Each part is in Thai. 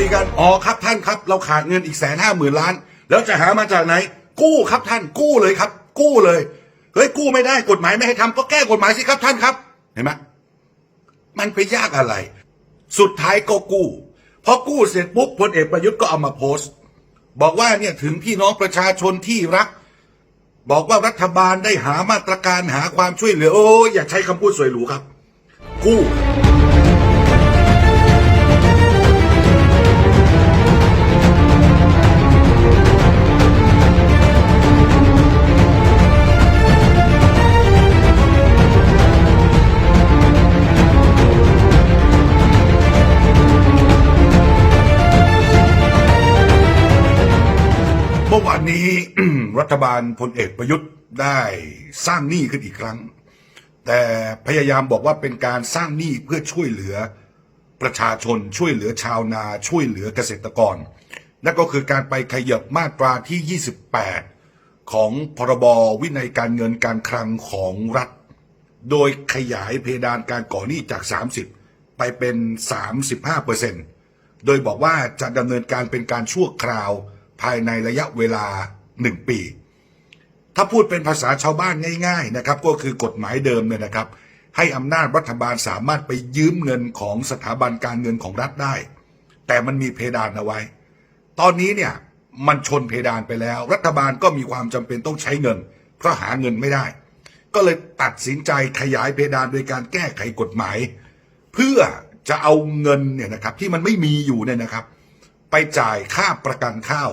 คุยกัน อ๋อครับท่านครับ เราขาดเงินอีกแสนห้าหมื่นล้าน แล้วจะหามาจากไหน กู้ครับท่านกู้เลยครับ กู้เลยเฮ้ยกู้ไม่ได้กฎหมายไม่ให้ทำก็แก้กฎหมายสิครับท่านครับ เห็นไหมมันไปยากอะไร สุดท้ายก็กู้พอกู้เสร็จปุ๊บพลเอกประยุทธ์ก็เอามาโพสต์ บอกว่าเนี่ยถึงพี่น้องประชาชนที่รัก บอกว่ารัฐบาลได้หามาตรการหาความช่วยเหลือ โอ้ยอย่าใช้คำพูดสวยหรูครับ กู้ นี้รัฐบาลพลเอกประยุทธ์ได้สร้างหนี้ขึ้นอีกครั้ง แต่พยายามบอกว่าเป็นการสร้างหนี้เพื่อช่วยเหลือประชาชนช่วยเหลือชาวนาช่วยเหลือเกษตรกร นั่นก็คือการไปขยับมาตราที่ 28 ของพรบวินัยการเงินการคลังของรัฐ โดยขยายเพดานการก่อหนี้จาก 30 ไปเป็น 35%โดยบอกว่าจะดำเนินการเป็นการชั่วคราว ภายในระยะเวลา 1 ปี ถ้าพูดเป็นภาษาชาวบ้านง่าย ๆนะครับ ก็คือกฎหมายเดิมเนี่ยนะครับ ให้อำนาจรัฐบาลสามารถไปยืมเงินของสถาบันการเงินของรัฐได้ แต่มันมีเพดานเอาไว้ ตอนนี้เนี่ยมันชนเพดานไปแล้ว รัฐบาลก็มีความจำเป็นต้องใช้เงิน เพราะหาเงินไม่ได้ ก็เลยตัดสินใจขยายเพดานโดยการแก้ไขกฎหมาย เพื่อจะเอาเงินเนี่ยนะครับที่มันไม่มีอยู่เนี่ยนะครับ ไปจ่ายค่าประกันข้าว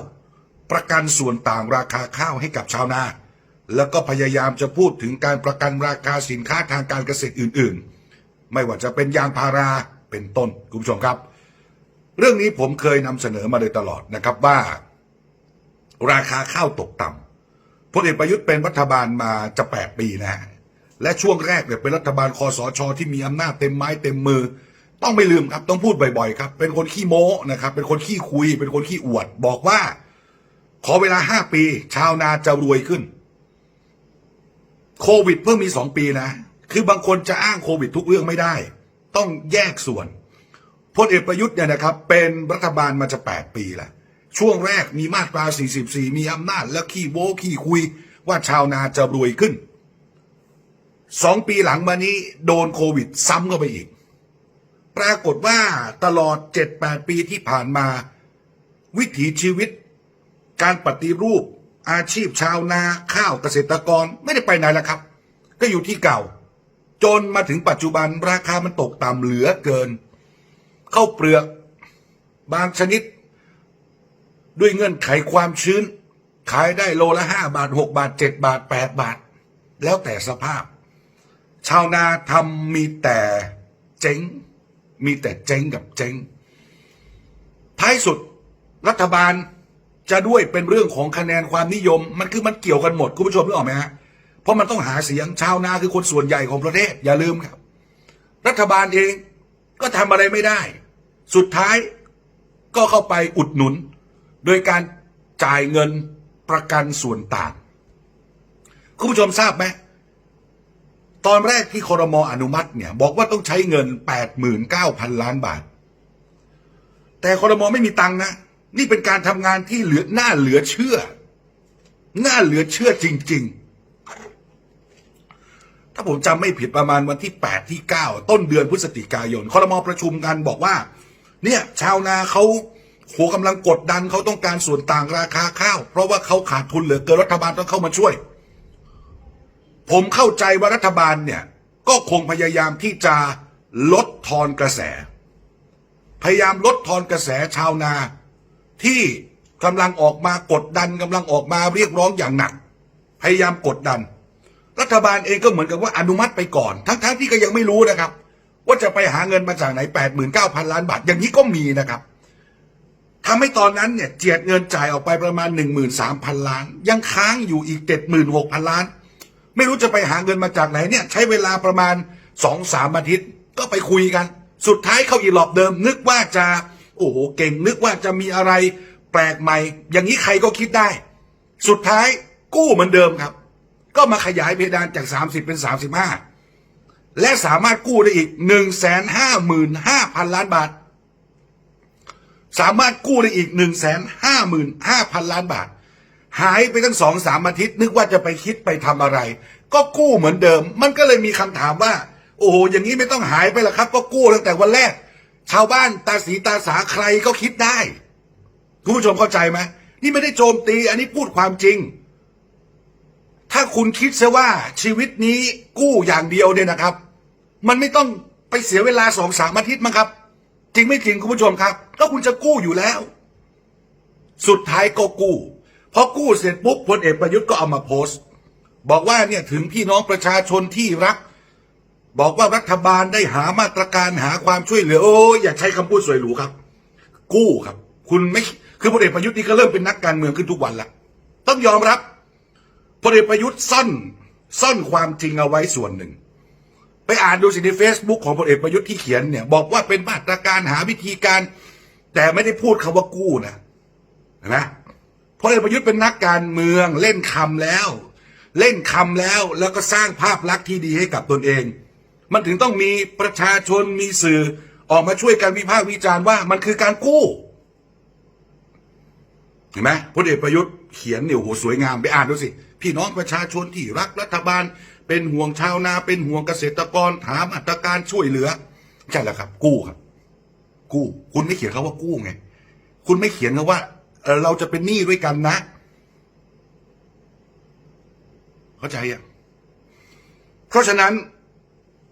ประกันส่วนต่างราคาข้าวให้กับชาวนา แล้วก็พยายามจะพูดถึงการประกันราคาสินค้าทางการเกษตรอื่น ๆ ไม่ว่าจะเป็นยางพาราเป็นต้นคุณผู้ชมครับ เรื่องนี้ผมเคยนำเสนอมาโดยตลอดนะครับว่า ราคาข้าวตกต่ำพลเอกประยุทธ์เป็นรัฐบาลมาจะแปดปีนะฮะและช่วงแรกเนี่ยเป็นรัฐบาลคอสชที่มีอำนาจเต็มไม้เต็มมือ ต้องไม่ลืมครับต้องพูดบ่อยๆครับ เป็นคนขี้โม้นะครับ เป็นคนขี้คุย เป็นคนขี้อวด บอกว่า ขอเวลาห้าปี ชาวนาจะรวยขึ้น โควิดเพิ่งมีสองปีนะ คือบางคนจะอ้างโควิดทุกเรื่องไม่ได้ ต้องแยกส่วนพลเอกประยุทธ์เนี่ยนะครับ เป็นรัฐบาลมาจะแปดปีแล้วช่วงแรกมีมาตรา 44 มีอำนาจแล้วขี้โว้ขี้คุยว่าชาวนาจะรวยขึ้นสองปีหลังมานี้โดนโควิด ซ้ำเข้าไปอีก ปรากฏว่าตลอด 7-8 ปีที่ผ่านมา วิถีชีวิต การปฏิรูปอาชีพชาวนาข้าวเกษตรกรไม่ได้ไปไหนแล้วครับ ก็อยู่ที่เก่า จนมาถึงปัจจุบันราคามันตกต่ำเหลือเกินเข้าวเปลือก บางชนิด ด้วยเงื่อนไขความชื้น ขายได้โลละห้าบาทหกบาทเจ็ดบาทแปดบาท แล้วแต่สภาพ ชาวนาทำมีแต่เจ๊ง มีแต่เจ๊งกับเจ๊งท้ายสุดรัฐบาล จะด้วยเป็นเรื่องของคะแนนความนิยม มันคือมันเกี่ยวกันหมดคุณผู้ชมนึกออกไหมฮะเพราะมันต้องหาเสียงชาวนาคือคนส่วนใหญ่ของประเทศอย่าลืมครับ รัฐบาลเองก็ทำอะไรไม่ได้ สุดท้ายก็เข้าไปอุดหนุน โดยการจ่ายเงินประกันส่วนต่าง คุณผู้ชมทราบไหมตอนแรกที่คอรมออนุมัติเนี่ย บอกว่าต้องใช้เงิน 89,000 ล้านบาท แต่คอรมอไม่มีตังค์นะ นี่เป็นการทำงานที่เหลือหน้าเหลือเชื่อ หน้าเหลือเชื่อจริง ๆ ถ้าผมจำไม่ผิดประมาณวันที่ 8 ที่ 9 ต้นเดือนพฤศจิกายนคอรมอประชุมกันบอกว่า เนี่ย ชาวนาเขาโหกำลังกดดันเขาต้องการส่วนต่างราคาข้าว เพราะว่าเขาขาดทุนเหลือเกินรัฐบาลต้องเข้ามาช่วย ผมเข้าใจว่ารัฐบาลเนี่ย ก็คงพยายามที่จะลดทอนกระแส พยายามลดทอนกระแสชาวนา ที่กำลังออกมากดดันกำลังออกมาเรียกร้องอย่างหนัก พยายามกดดัน รัฐบาลเองก็เหมือนกับว่าอนุมัติไปก่อน ทั้งๆที่ก็ยังไม่รู้นะครับ ว่าจะไปหาเงินมาจากไหน 89,000 ล้านบาท อย่างนี้ก็มีนะครับทำให้ตอนนั้นเนี่ยเจียดเงินจ่ายออกไปประมาณ 13,000 ล้าน ยังค้างอยู่อีก 76,000 ล้าน ไม่รู้จะไปหาเงินมาจากไหนเนี่ย ใช้เวลาประมาณสองสามอาทิตย์ก็ไปคุยกัน สุดท้ายเข้าอีหลอบเดิม นึกว่าจะ โอ้โหเก่งนึกว่าจะมีอะไรแปลกใหม่ อย่างนี้ใครก็คิดได้ สุดท้ายกู้เหมือนเดิมครับ ก็มาขยายเพดานจาก 30 เป็น 35 และสามารถกู้ได้อีก 1 5 5 0 0 0 ล้านบาท สามารถกู้ได้อีกหนึ่งแสนห้าหมื่นห้าพันล้านบาท หายไปตั้งสองสามอาทิตย์ นึกว่าจะไปคิดไปทำอะไร ก็กู้เหมือนเดิม มันก็เลยมีคำถามว่า โอ้โหอย่างนี้ไม่ต้องหายไปละครับ ก็กู้ตั้งแต่วันแรก ชาวบ้านตาสีตาสาใครก็คิดได้คุณผู้ชมเข้าใจไหมนี่ไม่ได้โจมตี อันนี้พูดความจริง ถ้าคุณคิดซะว่าชีวิตนี้กู้อย่างเดียวเนี่ยนะครับ มันไม่ต้องไปเสียเวลาสองสามอาทิตย์มั้งครับ จริงไม่จริงคุณผู้ชมครับ ก็คุณจะกู้อยู่แล้ว สุดท้ายก็กู้พอกู้เสร็จปุ๊บพลเอกประยุทธ์ก็เอามาโพสต์ บอกว่าเนี่ยถึงพี่น้องประชาชนที่รัก บอกว่ารัฐบาลได้หามาตรการหาความช่วยเหลือ โอ้ยอย่าใช้คำพูดสวยหรูครับ กู้ครับ คุณไม่คือพลเอกประยุทธ์นี่ก็เริ่มเป็นนักการเมืองขึ้นทุกวันละต้องยอมรับพลเอกประยุทธ์ซ่อนซ่อนความจริงเอาไว้ส่วนหนึ่ง ไปอ่านดูสิใน Facebook ของพลเอกประยุทธ์ที่เขียนเนี่ยบอกว่าเป็นมาตรการหาวิธีการ แต่ไม่ได้พูดคำว่ากู้นะนไหมพลเอกประยุทธ์เป็นนักการเมืองเล่นคำแล้ว เล่นคำแล้วแล้วก็สร้างภาพลักษณ์ที่ดีให้กับตนเอง มันถึงต้องมีประชาชนมีสื่อออกมาช่วยกันวิพากษ์วิจารณ์ว่ามันคือการกู้ เห็นไหมพลเอกประยุทธ์เขียนเนี่ยโอ้โหสวยงามไปอ่านดูสิ พี่น้องประชาชนที่รักรัฐบาล เป็นห่วงชาวนา เป็นห่วงเกษตรกรถามอัตราการช่วยเหลือใช่แล้วครับ กู้ครับ กู้ คุณไม่เขียนคาว่ากู้ไง คุณไม่เขียนคาว่าเราจะเป็นหนี้ด้วยกันนะ เข้าใจอะเพราะฉะนั้น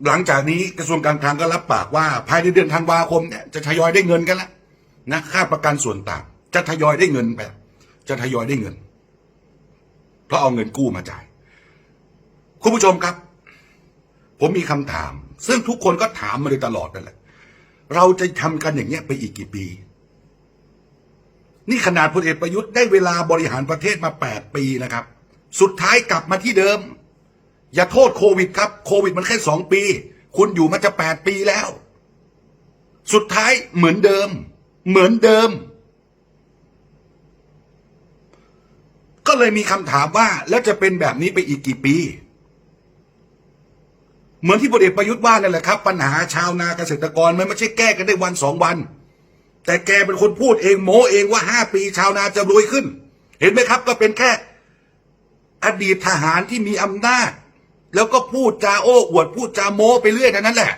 หลังจากนี้กระทรวงการคลังก็รับปากว่า ภายในเดือนธันวาคมเนี่ยจะทยอยได้เงินกันแล้วนะค่าประกันส่วนต่างจะทยอยได้เงินไปจะทยอยได้เงิน เพราะเอาเงินกู้มาจ่าย คุณผู้ชมครับ ผมมีคำถาม ซึ่งทุกคนก็ถามมาโดยตลอดนั่นแหละ เราจะทำกันอย่างเงี้ยไปอีกกี่ปี นี่ขนาดพลเอกประยุทธ์ได้เวลาบริหารประเทศมาแปดปีนะครับ สุดท้ายกลับมาที่เดิม อย่าโทษโควิดครับ โควิดมันแค่สองปี คุณอยู่มาจะแปดปีแล้ว สุดท้ายเหมือนเดิม เหมือนเดิม ก็เลยมีคำถามว่าแล้วจะเป็นแบบนี้ไปอีกกี่ปี เหมือนที่พลเอกประยุทธ์ว่านั่นแหละครับ ปัญหาชาวนาเกษตรกรมันไม่ใช่แก้กันได้วันสองวัน แต่แกเป็นคนพูดเองโมเองว่าห้าปีชาวนาจะรวยขึ้น เห็นไหมครับ ก็เป็นแค่อดีตทหารที่มีอำนาจ แล้วก็พูดจาโอ้อวดพูดจาโม้ไปเรื่อยเท่นั้นแหละ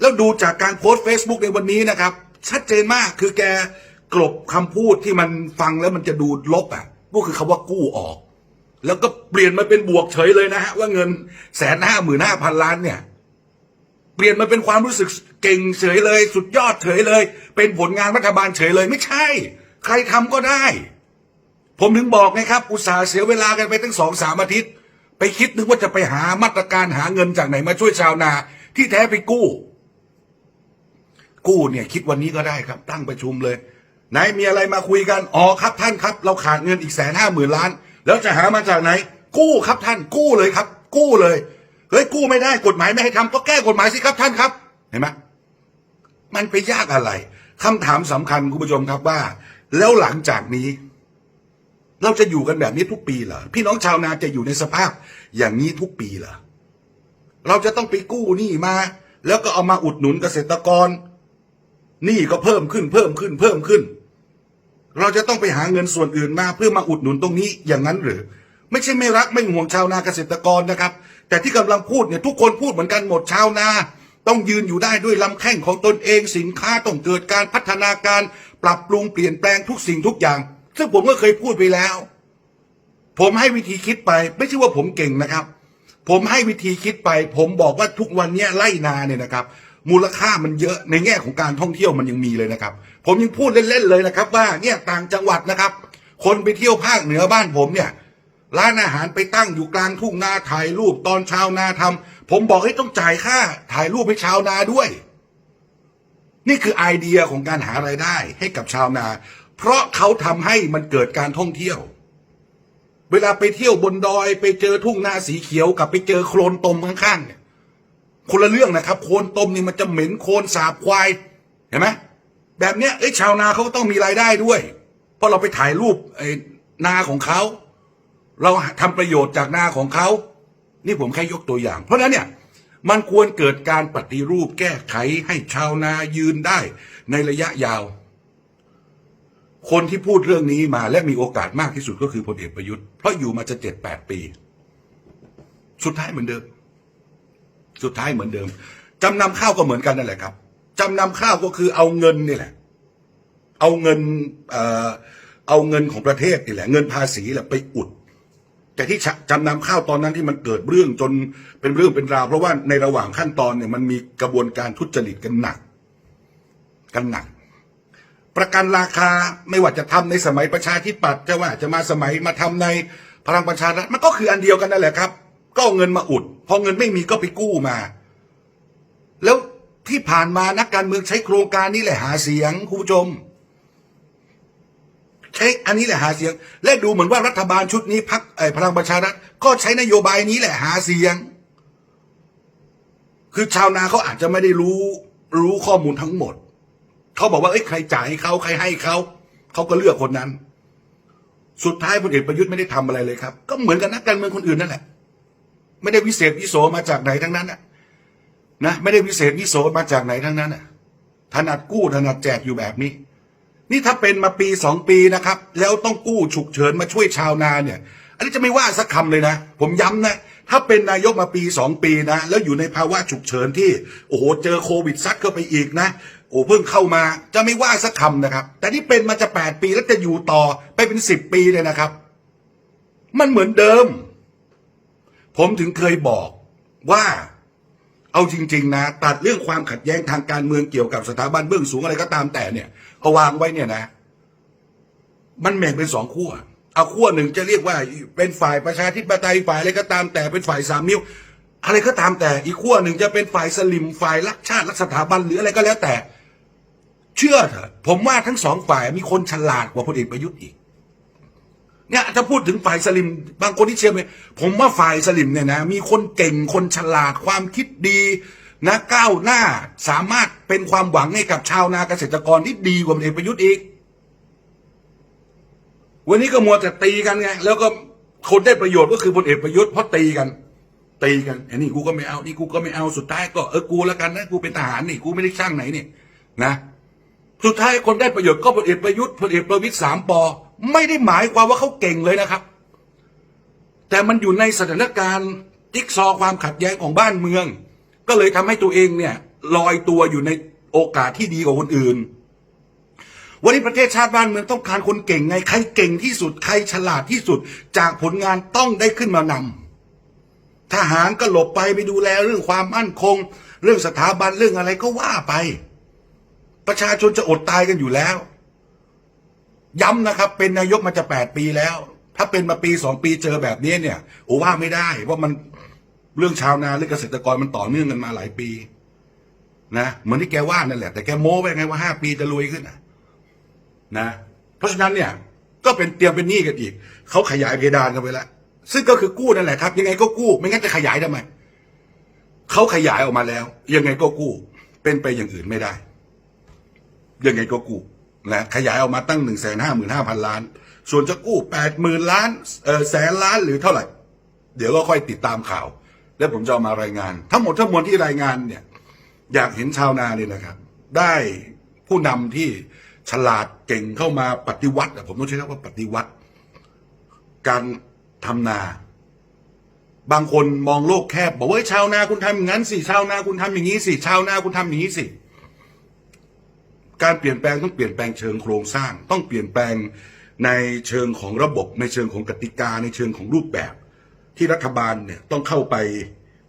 แล้วดูจากการโพสต์ Facebook ในวันนี้นะครับ ชัดเจนมากคือแกกลบคำพูดที่มันฟังแล้วมันจะดูลบอะก็คือคำว่ากู้ออก แล้วก็เปลี่ยนมาเป็นบวกเฉยเลยนะฮะว่าเงินแสนห้าหมื่นห้าพันล้านเนี่ย เปลี่ยนมาเป็นความรู้สึกเก่งเฉยเลย สุดยอดเฉยเลย เป็นผลงานรัฐบาลเฉยเลยไม่ใช่ ใครทำก็ได้ ผมถึงบอกไงครับ อุตส่าห์เสียเวลากันไปตั้งสองสามอาทิตย์ ไปคิดนึกว่าจะไปหามาตรการหาเงินจากไหนมาช่วยชาวนา ที่แท้ไปกู้ กู้เนี่ย คิดวันนี้ก็ได้ครับ ตั้งประชุมเลยไหนมีอะไรมาคุยกันอ๋อครับท่านครับ เราขาดเงินอีกแสนห้าหมื่นล้าน แล้วจะหามาจากไหน กู้ครับท่าน กู้เลยครับ กู้เลยเฮ้ยกู้ไม่ได้กฎหมายไม่ให้ทำก็แก้กฎหมายสิครับท่านครับเห็นไหมมันไปยากอะไรคำถามสำคัญคุณผู้ชมครับว่า แล้วหลังจากนี้ เราจะอยู่กันแบบนี้ทุกปีเหรอพี่น้องชาวนาจะอยู่ในสภาพ อย่างนี้ทุกปีเหรอเราจะต้องไปกู้หนี้มา แล้วก็เอามาอุดหนุนเกษตรกรหนี้ก็เพิ่มขึ้นเพิ่มขึ้นเพิ่มขึ้น เราจะต้องไปหาเงินส่วนอื่นมาเพื่อมาอุดหนุนตรงนี้อย่างนั้นหรือ ไม่ใช่ไม่รักไม่ห่วงชาวนาเกษตรกรนะครับ แต่ที่กำลังพูดเนี่ยทุกคนพูดเหมือนกันหมดชาวนา ต้องยืนอยู่ได้ด้วยลำแข้งของตนเองสินค้าต้องเกิดการพัฒนาการ ปรับปรุงเปลี่ยนแปลงทุกสิ่งทุกอย่าง ซึ่งผมก็เคยพูดไปแล้ว ผมให้วิธีคิดไป ไม่ใช่ว่าผมเก่งนะครับ ผมให้วิธีคิดไป ผมบอกว่าทุกวันนี้ไล่นาเนี่ยนะครับ มูลค่ามันเยอะในแง่ของการท่องเที่ยวมันยังมีเลยนะครับ ผมยังพูดเล่นๆเลยนะครับ ว่าเนี่ยต่างจังหวัดนะครับ คนไปเที่ยวภาคเหนือบ้านผมเนี่ยร้านอาหารไปตั้งอยู่กลางทุ่งนาถ่ายรูปตอนชาวนาทำผมบอกให้ต้องจ่ายค่า ถ่ายรูปให้ชาวนาด้วย นี่คือไอเดียของการหารายได้ให้กับชาวนา เพราะเขาทำให้มันเกิดการท่องเที่ยว เวลาไปเที่ยวบนดอย ไปเจอทุ่งนาสีเขียวกับไปเจอโคลนตมข้างๆเนี่ยคนละเรื่องนะครับ โคลนตมนี่มันจะเหม็นโคลนสาบควายเห็นไหมแบบเนี้ยเอ้ชาวนาเขาก็ต้องมีรายได้ด้วย เพราะเราไปถ่ายรูปไอ้นาของเขา เราทำประโยชน์จากนาของเขา นี่ผมแค่ยกตัวอย่าง เพราะนั้นเนี่ยมันควรเกิดการปฏิรูปแก้ไขให้ชาวนายืนได้ในระยะยาว คนที่พูดเรื่องนี้มาและมีโอกาสมากที่สุดก็คือพลเอกประยุทธ์เพราะอยู่มาจะเจ็ดแปดปี สุดท้ายเหมือนเดิม สุดท้ายเหมือนเดิมจำนำข้าวก็เหมือนกันนั่นแหละครับจำนำข้าวก็คือเอาเงินนี่แหละ เอาเงินเอ่อเอาเงินของประเทศนี่แหละ เงินภาษีแหละไปอุด แต่ที่จจำนำข้าวตอนนั้นที่มันเกิดเรื่องจนเป็นเรื่องเป็นราว เพราะว่าในระหว่างขั้นตอนเนี่ยมันมีกระบวนการทุจริตกันหนัก กันหนัก ประกันราคาไม่ว่าจะทำในสมัยประชาธิปัตย์จะว่าจะมาสมัยมาทำในพลังประชารัฐมันก็คืออันเดียวกันนั่นแหละครับ ก็เอาเงินมาอุด พอเงินไม่มีก็ไปกู้มา แล้วที่ผ่านมานักการเมืองใช้โครงการนี้แหละหาเสียงคุณผู้ชม ใช้อันนี้แหละหาเสียง และดูเหมือนว่ารัฐบาลชุดนี้พักไอ้พลังประชารัฐก็ใช้นโยบายนี้แหละหาเสียง คือชาวนาเขาอาจจะไม่ได้รู้รู้ข้อมูลทั้งหมด เขาบอกว่าเอ้ยใครจ่ายให้เขาใครให้เขาเขาก็เลือกคนนั้น สุดท้ายพลเอกประยุทธ์ไม่ได้ทำอะไรเลยครับ ก็เหมือนกับนักการเมืองคนอื่นนั่นแหละ ไม่ได้วิเศษวิโสมาจากไหนทั้งนั้นนะไม่ได้วิเศษวิโสมาจากไหนทั้งนั้นถนัดกู้ถนัดแจกอยู่แบบนี้ นี่ถ้าเป็นมาปีสองปีนะครับ แล้วต้องกู้ฉุกเฉินมาช่วยชาวนาเนี่ย อันนี้จะไม่ว่าสักคำเลยนะ ผมย้ำนะถ้าเป็นนายกมาปีสองปีนะ แล้วอยู่ในภาวะฉุกเฉินที่ โอ้โห เจอโควิดซัดเข้าไปอีกนะ โอ้เพิ่งเข้ามาจะไม่ว่าสักคำนะครับ แต่นี่เป็นมาจะแปดปีแล้วจะอยู่ต่อไปเป็นสิบปีเลยนะครับ มันเหมือนเดิม ผมถึงเคยบอกว่าเอาจริง ๆ นะ ตัดเรื่องความขัดแย้งทางการเมืองเกี่ยวกับสถาบันเบื้องสูงอะไรก็ตามแต่เนี่ยเอาวางไว้เนี่ยนะ มันแบ่งเป็นสองขั้วเอาขั้วหนึ่งจะเรียกว่าเป็นฝ่ายประชาธิปไตยฝ่ายอะไรก็ตามแต่เป็นฝ่ายสามนิ้วอะไรก็ตามแต่อีกขั้วหนึ่งจะเป็นฝ่ายสลิมฝ่ายรักชาติรักสถาบันหรืออะไรก็แล้วแต่ เชื่อเถอะผมว่าทั้งสองฝ่ายมีคนฉลาดกว่าพลเอกประยุทธ์อีก เนี่ยถ้าพูดถึงฝ่ายสลิม บางคนที่เชื่อไหมผมว่าฝ่ายสลิมเนี่ยนะ มีคนเก่งคนฉลาดความคิดดีนะก้าวหน้าสามารถเป็นความหวังให้กับชาวนาเกษตรกรที่ดีกว่าพลเอกประยุทธ์อีก วันนี้ก็มัวแต่ตีกันไงแล้วก็คนได้ประโยชน์ก็คือพลเอกประยุทธ์เพราะตีกันตีกันไอ้นี่กูก็ไม่เอานี่กูก็ไม่เอาสุดท้ายก็เออกูแล้วกันนะกูเป็นทหารนี่กูไม่ได้ช่างไหนนี่นะ สุดท้ายคนได้ประโยชน์ก็พลเอกประยุทธ์พลเอกประวิตยสามปอ ไม่ได้หมายความว่าเขาเก่งเลยนะครับ แต่มันอยู่ในสถานการณ์จิ๊กซอความขัดแย้งของบ้านเมือง ก็เลยทำให้ตัวเองเนี่ยลอยตัวอยู่ในโอกาสที่ดีกว่าคนอื่น วันนี้ประเทศชาติบ้านเมืองต้องการคนเก่งไง ใครเก่งที่สุด ใครฉลาดที่สุด จากผลงานต้องได้ขึ้นมานำทหารก็หลบไปไปดูแลเรื่องความมั่นคง เรื่องสถาบันเรื่องอะไรก็ว่าไป ประชาชนจะอดตายกันอยู่แล้ว ย้ำนะครับ เป็นนายกมาจะแปดปีแล้ว ถ้าเป็นมาปีสองปีเจอแบบนี้เนี่ยโอ้ว่าไม่ได้ เพราะมันเรื่องชาวนาเรื่องเกษตรกรมันต่อเนื่องกันมาหลายปี นะเหมือนที่แกว่านั่นแหละ แต่แกโม้ไปไงว่าห้าปีจะรวยขึ้นนะนะ เพราะฉะนั้นเนี่ย ก็เป็นเตรียมเป็นหนี้กันอีกเขาขยายเพดานกันไปแล้วซึ่งก็คือกู้นั่นแหละครับ ยังไงก็กู้ไม่งั้นจะขยายทำไมเขาขยายออกมาแล้ว ยังไงก็กู้ เป็นไปอย่างอื่นไม่ได้ ยังไงก็กู้นะขยายออกมาตั้งหนึ่งแสนห้าหมื่นห้าพันล้าน ส่วนจะกู้แปดหมื่นล้านเออแสนล้านหรือเท่าไหร่ เดี๋ยวก็ค่อยติดตามข่าว แล้วผมจะเอามารายงาน ทั้งหมดทั้งมวลที่รายงานเนี่ยอยากเห็นชาวนาเนี่ยนะครับ ได้ผู้นำที่ฉลาดเก่งเข้ามาปฏิวัติผมต้องใช้คำว่าปฏิวัติ การทำนา บางคนมองโลกแคบ บอกว่าเฮ้ยชาวนาคุณทำอย่างนั้นสิชาวนาคุณทำอย่างนี้สิชาวนาคุณทำอย่างนี้สิ การเปลี่ยนแปลงต้องเปลี่ยนแปลงเชิงโครงสร้าง ต้องเปลี่ยนแปลงในเชิงของระบบ ในเชิงของกติกา ในเชิงของรูปแบบ ที่รัฐบาลเนี่ยต้องเข้าไป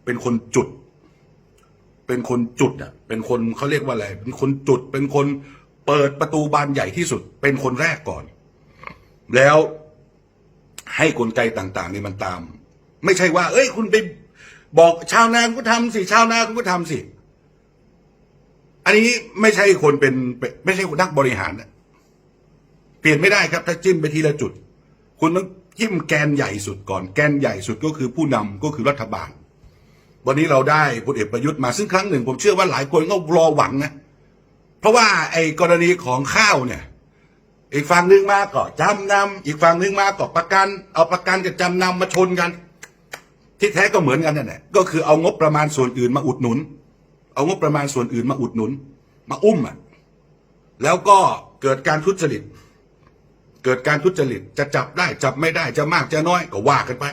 เป็นคนจุด เป็นคนจุดอะเป็นคนเขาเรียกว่าอะไรเป็นคนจุด เป็นคนเปิดประตูบานใหญ่ที่สุด เป็นคนแรกก่อน แล้วให้กลไกต่างๆนี่มันตาม ไม่ใช่ว่า เอ้ย คุณไปบอกชาวนาคุณทำสิชาวนาคุณก็ทำสิ อันนี้ไม่ใช่คนเป็นไม่ใช่นักบริหารนะเปลี่ยนไม่ได้ครับ ถ้าจิ้มไปทีละจุด คุณต้องจิ้มแกนใหญ่สุดก่อน แกนใหญ่สุดก็คือผู้นำก็คือรัฐบาล วันนี้เราได้พลเอกประยุทธ์มาซึ่งครั้งหนึ่ง ผมเชื่อว่าหลายคนก็รอหวังนะ เพราะว่าไอ้กรณีของข้าวเนี่ย อีกฝั่งหนึ่งมาก็จำนำอีกฝั่งหนึ่งมาก็ประกัน เอาประกันกับจำนำมาชนกัน ที่แท้ก็เหมือนกันนั่นแหละก็คือเอางบประมาณส่วนอื่นมาอุดหนุน เอางบประมาณส่วนอื่นมาอุดหนุน มาอุ้มอะแล้วก็เกิดการทุจริต เกิดการทุจริตจะจับได้จับไม่ได้จะมากจะน้อยก็ว่ากันไป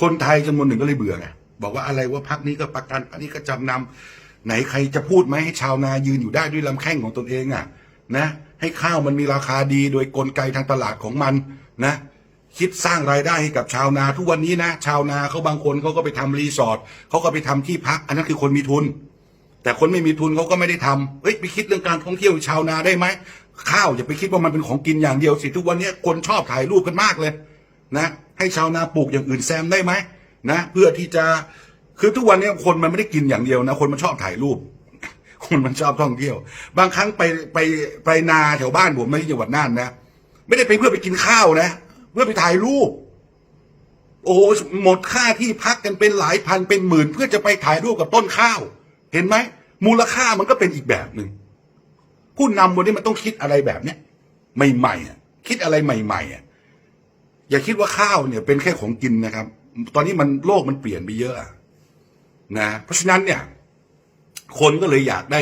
คนไทยจำนวนหนึ่งก็เลยเบื่อไงบอกว่าอะไรว่าพักนี้ก็ประกันอันนี้ก็จำนำไหนใครจะพูดไหมให้ชาวนายืนอยู่ได้ด้วยลำแข้งของตนเองอะ นะ ให้ข้าวมันมีราคาดีโดยกลไกทางตลาดของมันนะ คิดสร้างรายได้ให้กับชาวนาทุกวันนี้นะ ชาวนาเขาบางคนเขาก็ไปทำรีสอร์ทเขาก็ไปทำที่พัก อันนั้นคือคนมีทุน แต่คนไม่มีทุนเขาก็ไม่ได้ทำเฮ้ยไปคิดเรื่องการท่องเที่ยวชาวนาได้ไหมข้าวอย่าไปคิดว่ามันเป็นของกินอย่างเดียวสิทุกวันนี้คนชอบถ่ายรูปกันมากเลยนะให้ชาวนาปลูกอย่างอื่นแซมได้ไหมนะเพื่อที่จะคือทุกวันนี้คนมันไม่ได้กินอย่างเดียวนะ คนมันชอบถ่ายรูป คนมันชอบท่องเที่ยว บางครั้งไปไปไปนาแถวบ้านผมไม่ที่จังหวัดน่านนะไม่ได้ไปเพื่อไปกินข้าวนะ เพื่อไปถ่ายรูป โอ้โหหมดค่าที่พักกันเป็นหลายพันเป็นหมื่น เพื่อจะไปถ่ายรูปกับต้นข้าว เห็นไหมมูลค่ามันก็เป็นอีกแบบหนึ่งผู้นำวันนี้มันต้องคิดอะไรแบบเนี้ยใหม่ๆอะคิดอะไรใหม่ๆอะอย่าคิดว่าข้าวเนี่ยเป็นแค่ของกินนะครับ ตอนนี้มันโลกมันเปลี่ยนไปเยอะนะ เพราะฉะนั้นเนี่ย คนก็เลยอยากได้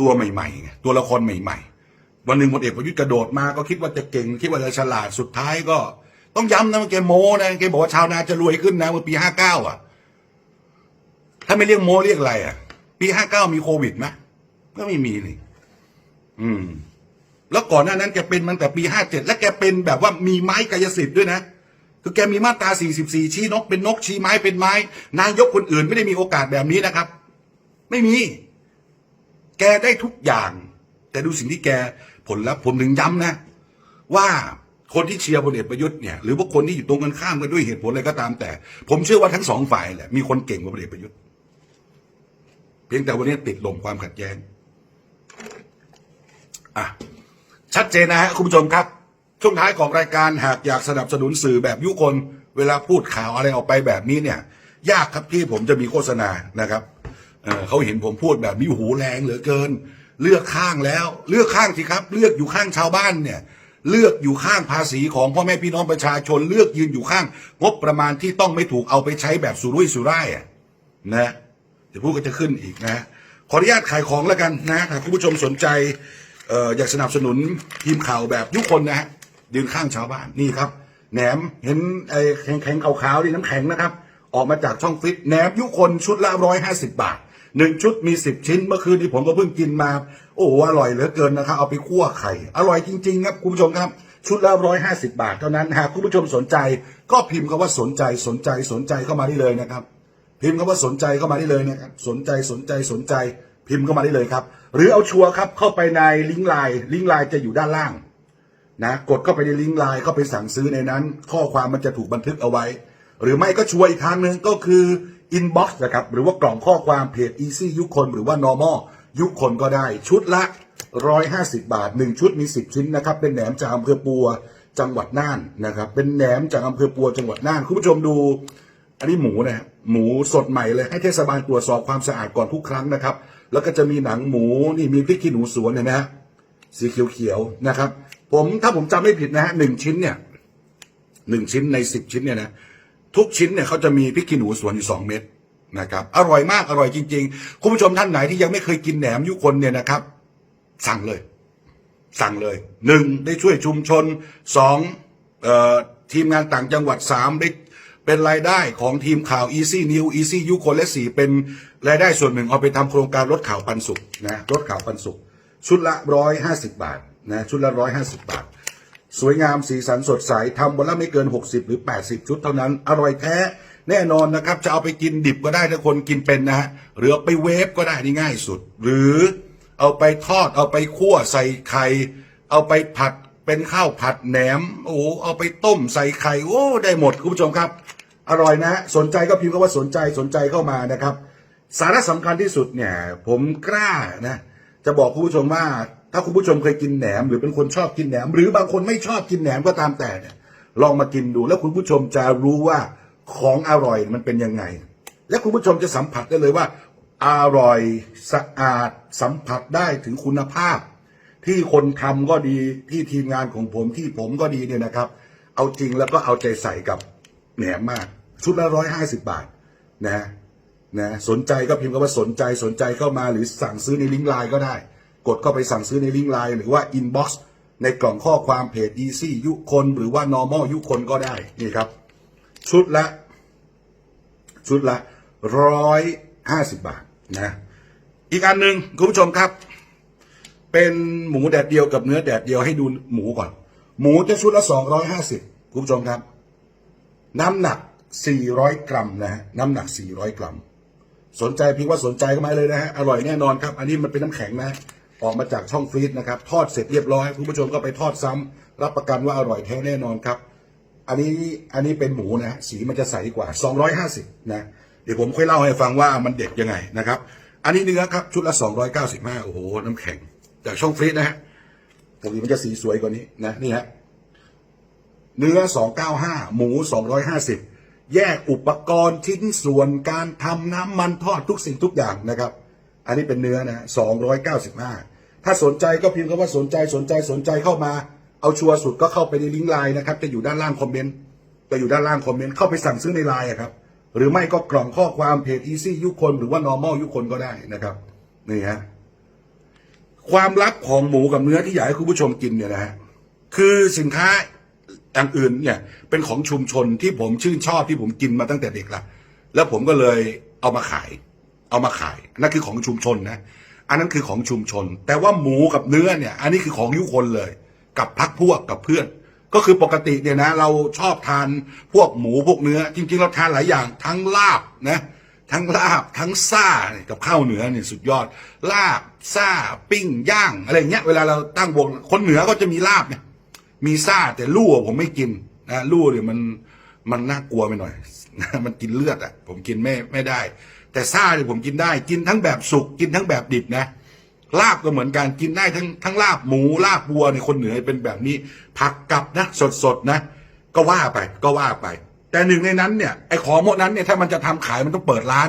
ตัวใหม่ๆตัวละครใหม่ ๆ วันหนึ่งพลเอกประยุทธ์กระโดดมาก็คิดว่าจะเก่ง คิดว่าจะฉลาดสุดท้ายก็ ต้องย้ำนะแกโมนะแกบอกว่าชาวนาจะรวยขึ้นนะเมื่อปีห้าเก้าอะ ถ้าไม่เรียกโมเรียกอะไรอะ ปีห้าเก้ามีโควิดไหมก็ไม่มีเลยอืม แล้วก่อนหน้านั้นแกเป็นมันแต่ปีห้าเจ็ดและแกเป็นแบบว่ามีไม้กายสิทธิ์ด้วยนะคือแกมีมาตรา44 ชี้นกเป็นนกชี้ไม้เป็นไม้ นายกคนอื่นไม่ได้มีโอกาสแบบนี้นะครับ ไม่มี แกได้ทุกอย่าง แต่ดูสิ่งที่แกผลลัพธ์ผมถึงย้ำนะ ว่า คนที่เชียร์พลเอกประยุทธ์เนี่ยหรือว่าคนที่อยู่ตรงกันข้ามกันด้วยเหตุผลอะไรก็ตามแต่ ผมเชื่อว่าทั้งสองฝ่ายแหละมีคนเก่งกว่าพลเอกประยุทธ์ เพียงแต่วันนี้ติดลมความขัดแย้งอะชัดเจนนะฮะคุณผู้ชมครับ ช่วงท้ายของรายการหากอยากสนับสนุนสื่อแบบยุคนเวลาพูดข่าวอะไรออกไปแบบนี้เนี่ย ยากครับที่ผมจะมีโฆษณานะครับเเขาเห็นผมพูดแบบนี้หูแรงเหลือเกิน เลือกข้างแล้ว เลือกข้างสิครับ เลือกอยู่ข้างชาวบ้านเนี่ย เลือกอยู่ข้างภาษีของพ่อแม่พี่น้องประชาชน เลือกยืนอยู่ข้างงบประมาณที่ต้องไม่ถูกเอาไปใช้แบบสุรุ่ยสุร่ายอะนะเดี๋ยวพูดก็จะขึ้นอีกนะขออนุญาตขายของแล้วกันนะถ้าคุณผู้ชมสนใจอออยากสนับสนุนทีมข่าวแบบยุคนนะฮะยืนข้างชาวบ้านนี่ครับแหนมเห็นไอ้แข็งแข็งๆขาวๆนี่น้ำแข็งนะครับ ออกมาจากช่องฟิตแหนมยุคนชุดละร้อยห้าสิบบาท หนึ่งชุดมีสิบชิ้น เมื่อคืนนี้ผมก็เพิ่งกินมา โอ้โหอร่อยเหลือเกินนะครับ เอาไปคั่วไข่ อร่อยจริงๆครับคุณผู้ชมครับ ชุดละร้อยห้าสิบาทเท่านั้นหากคุณผู้ชมสนใจ ก็พิมพ์คำว่าสนใจสนใจสนใจเข้ามาได้เลยนะครับ พิมพ์คำว่าสนใจเข้ามาได้เลยนะครับสนใจสนใจสนใจ พิมพ์เข้ามาได้เลยครับ หรือเอาชัวร์ครับเข้าไปในลิงก์ไลน์ลิงก์ไลน์จะอยู่ด้านล่างนะกดเข้าไปในลิงก์ไลน์เข้าไปสั่งซื้อในนั้น ข้อความมันจะถูกบันทึกเอาไว้ หรือไม่ก็ชัวร์อีกทางหนึ่งก็คือ อินบ็อกซ์นะครับหรือว่ากล่องข้อความเพจ Easy ยุคคนหรือว่า normal ยุคคนก็ได้ชุดละ 150 บาท 1 ชุดมี 10 ชิ้นนะครับ เป็นแหนมจากอำเภอปัวจังหวัดน่านนะครับ เป็นแหนมจากอำเภอปัวจังหวัดน่านคุณผู้ชมดู อันนี้หมูนะฮะหมูสดใหม่เลยให้เทศบาลตรวจสอบความสะอาดก่อนทุกครั้งนะครับ แล้วก็จะมีหนังหมูนี่มีพริกขี้หนูสวนเห็นไหมฮะสีเขียวๆนะครับ ผมถ้าผมจำไม่ผิดนะฮะหนึ่งชิ้นเนี่ยหนึ่งชิ้นในสิบชิ้นเนี่ยนะ ทุกชิ้นเนี่ยเขาจะมีพริกขี้หนูสวนอยู่สองเม็ดนะครับอร่อยมากอร่อยจริง ๆ คุณผู้ชมท่านไหนที่ยังไม่เคยกินแหนมยุคนเนี่ยนะครับ สั่งเลย สั่งเลยหนึ่งได้ช่วยชุมชนสองออทีมงานต่างจังหวัดสามได้เป็นรายได้ของทีมข่าว Easy New Easy ยุคนและสี่เป็นรายได้ส่วนหนึ่งเอาไปทำโครงการลดข่าวปันสุขนะลดข่าวปันสุขชุดละร้อยห้าสิบาทนะชุดละร้อยห้าสิบาท สวยงามสีสันสดใสทำวันละไม่เกิน 60 หรือ 80 ชุดเท่านั้น อร่อยแท้แน่นอนนะครับ จะเอาไปกินดิบก็ได้ถ้าคนกินเป็นนะฮะหรือเอาไปเวฟก็ได้นี่ง่ายสุด หรือเอาไปทอดเอาไปคั่วใส่ไข่เอาไปผัดเป็นข้าวผัดแหนมโอ้โหเอาไปต้มใส่ไข่โอ้ได้หมดคุณผู้ชมครับ อร่อยนะฮะสนใจก็พิมพ์คำว่าสนใจสนใจเข้ามานะครับ สาระสำคัญที่สุดเนี่ยผมกล้านะจะบอกคุณผู้ชมว่า ถ้าคุณผู้ชมเคยกินแหนม หรือเป็นคนชอบกินแหนม หรือบางคนไม่ชอบกินแหนมก็ตามแต่เนี่ยลองมากินดู แล้วคุณผู้ชมจะรู้ว่าของอร่อยมันเป็นยังไง และคุณผู้ชมจะสัมผัสได้เลยว่า อร่อยสะอาดสัมผัสได้ถึงคุณภาพ ที่คนทำก็ดีที่ทีมงานของผมที่ผมก็ดีเนี่ยนะครับ เอาจริงแล้วก็เอาใจใส่กับแหนมมาก ชุดละร้อยห้าสิบบาทนะฮะนะสนใจก็พิมพ์คำว่าสนใจสนใจเข้ามาหรือสั่งซื้อในลิงก์ไลน์ก็ได้ กดเข้าไปสั่งซื้อในลิงก์ไลน์หรือว่า inbox ในกล่องข้อความเพจ easy ยุคน หรือว่า normal ยุคนก็ได้นี่ครับ ชุดละ ชุดละร้อยห้าสิบบาทนะอีกอันหนึ่งคุณผู้ชมครับ เป็นหมูแดดเดียวกับเนื้อแดดเดียวให้ดูหมูก่อน หมูจะชุดละสองร้อยห้าสิบคุณผู้ชมครับ น้ำหนักสี่ร้อยกรัมนะฮะน้ำหนักสี่ร้อยกรัม สนใจเพียงว่าสนใจก็มาเลยนะฮะอร่อยแน่นอนครับ อันนี้มันเป็นน้ำแข็งนะ ออกมาจากช่องฟรีซนะครับ ทอดเสร็จเรียบร้อยคุณผู้ชมก็ไปทอดซ้ำรับประกันว่าอร่อยแท้แน่นอนครับ อันนี้อันนี้เป็นหมูนะสีมันจะใสกว่า 250นะเดี๋ยวผมค่อยเล่าให้ฟังว่ามันเด็ดยังไงนะครับ อันนี้เนื้อครับชุดละ 295 โอ้โห น้ำแข็ง จากช่องฟรีซนะฮะปกติมันจะสีสวยกว่านี้นะนี่ฮะเนื้อ 295 หมู 250 แยกอุปกรณ์ชิ้นส่วนการทำน้ำมันทอดทุกสิ่งทุกอย่างนะครับ อันนี้เป็นเนื้อนะ295ถ้าสนใจก็พิมพ์คำว่าสนใจสนใจสนใจเข้ามา เอาชัวร์สุดก็เข้าไปในลิงก์ไลน์นะครับจะอยู่ด้านล่างคอมเมนต์จะอยู่ด้านล่างคอมเมนต์เข้าไปสั่งซื้อในไลน์ครับ หรือไม่ก็กล่องข้อความเพจ easy ยุคนหรือว่า normal ยุคนก็ได้นะครับนี่ฮะความลับของหมูกับเนื้อที่อยากให้คุณผู้ชมกินเนี่ยนะฮะคือสินค้าอย่างอื่นเนี่ยเป็นของชุมชนที่ผมชื่นชอบที่ผมกินมาตั้งแต่เด็กละแล้วผมก็เลยเอามาขาย เอามาขายนั่นคือของชุมชนนะอันนั้นคือของชุมชน แต่ว่าหมูกับเนื้อเนี่ย อันนี้คือของยุคนเลย กับพักพวกกับเพื่อน ก็คือปกติเนี่ยนะ เราชอบทานพวกหมูพวกเนื้อ จริง ๆ เราทานหลายอย่างทั้งลาบนะทั้งลาบทั้งซ่าเนี่ยกับข้าวเหนือเนี่ยสุดยอด ลาบซ่าปิ้งย่างอะไรเงี้ยเวลาเราตั้งวงคนเหนือก็จะมีลาบเนี่ยมีซ่าแต่ลู่ผมไม่กินนะลู่เนี่ยมันมันน่ากลัวไปหน่อย มันกินเลือดอะ ผมกินไม่ไม่ได้ แต่ซ่าเนี่ยผมกินได้ กินทั้งแบบสุกกินทั้งแบบดิบนะลาบก็เหมือนกันกินได้ทั้งทั้งลาบหมูลาบวัวในยคนเหนือเป็นแบบนี้ผักกับนะสดสดๆนะ ก็ว่าไปก็ว่าไป แต่หนึ่งในนั้นเนี่ยไอ้ของพวกนั้นเนี่ยถ้ามันจะทำขายมันต้องเปิดร้าน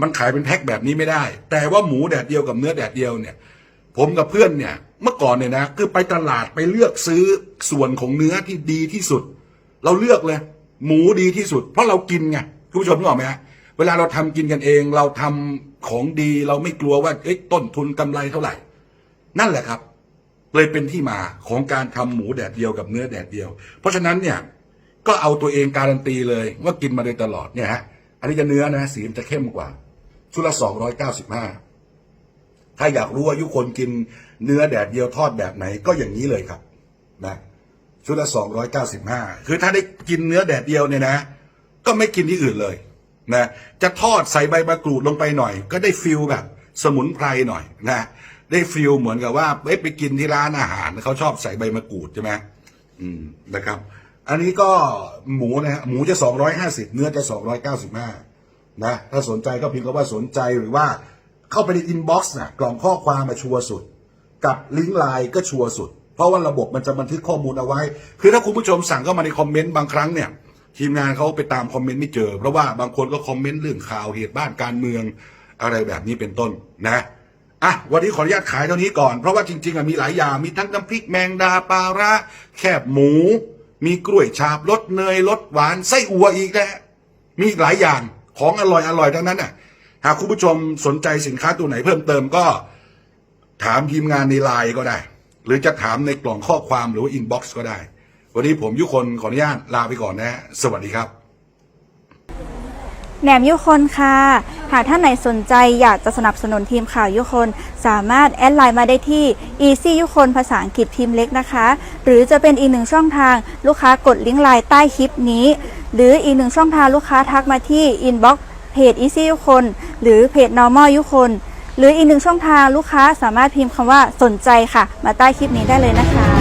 มันขายเป็นแพ็คแบบนี้ไม่ได้ แต่ว่าหมูแดดเดียวกับเนื้อแดดเดียวเนี่ย ผมกับเพื่อนเนี่ยเมื่อก่อนเนี่ยนะคือไปตลาดไปเลือกซื้อส่วนของเนื้อที่ดีที่สุด เราเลือกเลย หมูดีที่สุด เพราะเรากินไงคุณผู้ชมนึกออกไหมฮะ เวลาเราทำกินกันเอง เราทำของดีเราไม่กลัวว่าเอ๊ะต้นทุนกำไรเท่าไหร่ นั่นแหละครับ เลยเป็นที่มาของการทำหมูแดดเดียวกับเนื้อแดดเดียว เพราะฉะนั้นเนี่ยก็เอาตัวเองการันตีเลยว่ากินมาโดยตลอดเนี่ยฮะอันนี้จะเนื้อนะสีมันจะเข้มกว่า ชุดละสองร้อยเก้าสิบห้าถ้าอยากรู้ว่ายุคนกินเนื้อแดดเดียวทอดแบบไหนก็อย่างนี้เลยครับนะชุดละสองร้อยเก้าสิบห้าคือถ้าได้กินเนื้อแดดเดียวเนี่ยนะ ก็ไม่กินที่อื่นเลย นะจะทอดใส่ใบมะกรูดลงไปหน่อย ก็ได้ฟิลแบบ สมุนไพรหน่อยนะได้ฟิลเหมือนกับว่าเอ้ยไปกินที่ร้านอาหารเขาชอบใส่ใบมะกรูดใช่ไหมอืมนะครับ อันนี้ก็หมูนะฮะหมูจะสองร้อยห้าสิบเนื้อจะสองร้อยเก้าสิบห้านะถ้าสนใจก็พิมพ์คำว่าสนใจหรือว่าเข้าไปในอินบ็อกซ์นะกล่องข้อความมาชัวร์สุด กับลิงก์ไลน์ก็ชัวร์สุด เพราะว่าระบบมันจะบันทึกข้อมูลเอาไว้ คือถ้าคุณผู้ชมสั่งเข้ามาในคอมเมนต์บางครั้งเนี่ย ทีมงานเขาไปตามคอมเมนต์ไม่เจอ เพราะว่าบางคนก็คอมเมนต์เรื่องข่าวเหตุบ้านการเมืองอะไรแบบนี้เป็นต้นนะอะวันนี้ขออนุญาตขายเท่านี้ก่อน เพราะว่าจริงๆอะมีหลายอย่างมีทั้งน้ำพริกแมงดาปลาระแคบหมู มีกล้วยฉาบรสเนยรสหวานไส้อั่วอีกนะมีหลายอย่างของอร่อยอร่อยทั้งนั้นน่ะหากคุณผู้ชมสนใจสินค้าตัวไหนเพิ่มเติมก็ ถามทีมงานในไลน์ก็ได้ หรือจะถามในกล่องข้อความหรือว่าอินบ็อกซ์ก็ได้ วันนี้ผมยุคนขออนุญาตลาไปก่อนนะ สวัสดีครับ แหนมยุคนค่ะ หากท่านไหนสนใจอยากจะสนับสนุนทีมข่าวยุคน สามารถแอดไลน์มาได้ที่ easy ยุคนภาษาอังกฤษพิมพ์เล็กนะคะ หรือจะเป็นอีกหนึ่งช่องทางลูกค้ากดลิงก์ไลน์ใต้คลิปนี้ หรืออีกหนึ่งช่องทางลูกค้าทักมาที่ inbox เพจ easy ยุคน หรือเพจ normal ยุคนหรืออีกหนึ่งช่องทางลูกค้าสามารถพิมพ์คำว่าสนใจค่ะ มาใต้คลิปนี้ได้เลยนะคะ